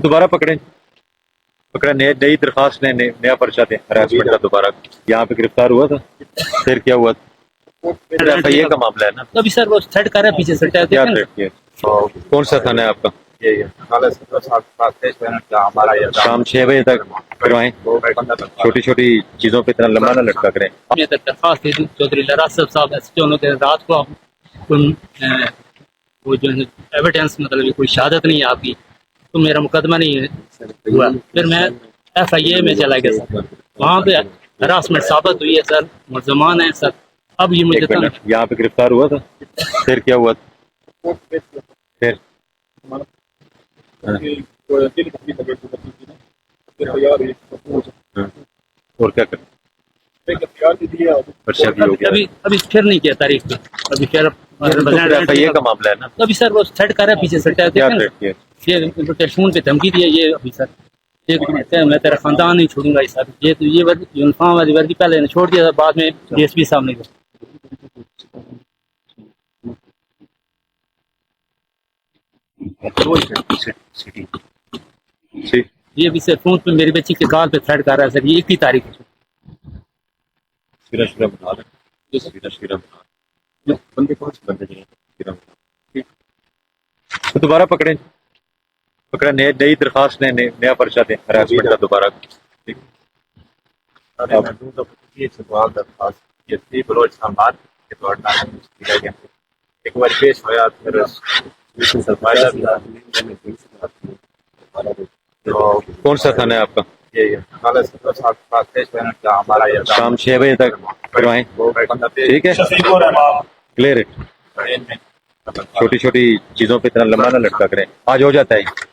دوبارہ پکڑے پکڑیں نئے نئی درخواست نے نیا پرچہ دیں۔ ہراسمنٹ کا دوبارہ۔ یہاں پہ گرفتار ہوا تھا۔ پھر کیا ہوا؟ تھا کا معاملہ ہے نا۔ ابھی سر وہ تھرڈ کر پیچھے کیا کیا؟ کون سا تھانہ ہے آپ کا؟ شام چھ بجے تک کروائیں۔ چھوٹی چھوٹی چیزوں پہ اتنا لمبا نہ لٹکا کریں۔ درخواست دی صاحب صاحب انہوں نے رات کو وہ جو مطلب کوئی شہادت نہیں ہے آپ کی۔ تو میرا مقدمہ نہیں ہوا۔ پھر میں ایف آئی اے میں چلا گیا سر۔ وہاں پہ ہراسمنٹ ثابت ہوئی ہے سر۔ ملزمان ہیں سر۔ اب یہ مجھے یہاں پہ گرفتار ہوا تھا؟ پھر کیا ہوا؟ تھا پھر ہاں۔ اور کیا کریں تاریخ میں ابھی سر وہ سیٹ کر رہا ہے پیچھے سیٹ کر یہ ان کو ٹیلیفون پہ دھمکی دیا یہ ابھی سر یہ میں تیرا خاندان نہیں چھوڑوں گا یہ سر۔ یہ تو یہ یونیفارم والی وردی پہلے نے چھوڑ دیا تھا بعد میں ڈی ایس پی صاحب نے یہ بھی سر فون پہ میری بچی کے کال پہ تھریڈ کر رہا ہے سر یہ اکتی تاریخ ہے۔ دوبارہ پکڑیں۔ پکڑا نئی درخواست نے نیا پرچہ دیں ہراسمنٹ کا دوبارہ۔ بلوچ کے ایک بار پیش پھر کون سا آپ کا؟ شام چھ بجے تک کروائیں۔ ٹھیک ہے۔ کلیئر چھوٹی چھوٹی چیزوں پہ اتنا لمبا نہ لٹکا کریں۔ آج ہو جاتا ہے۔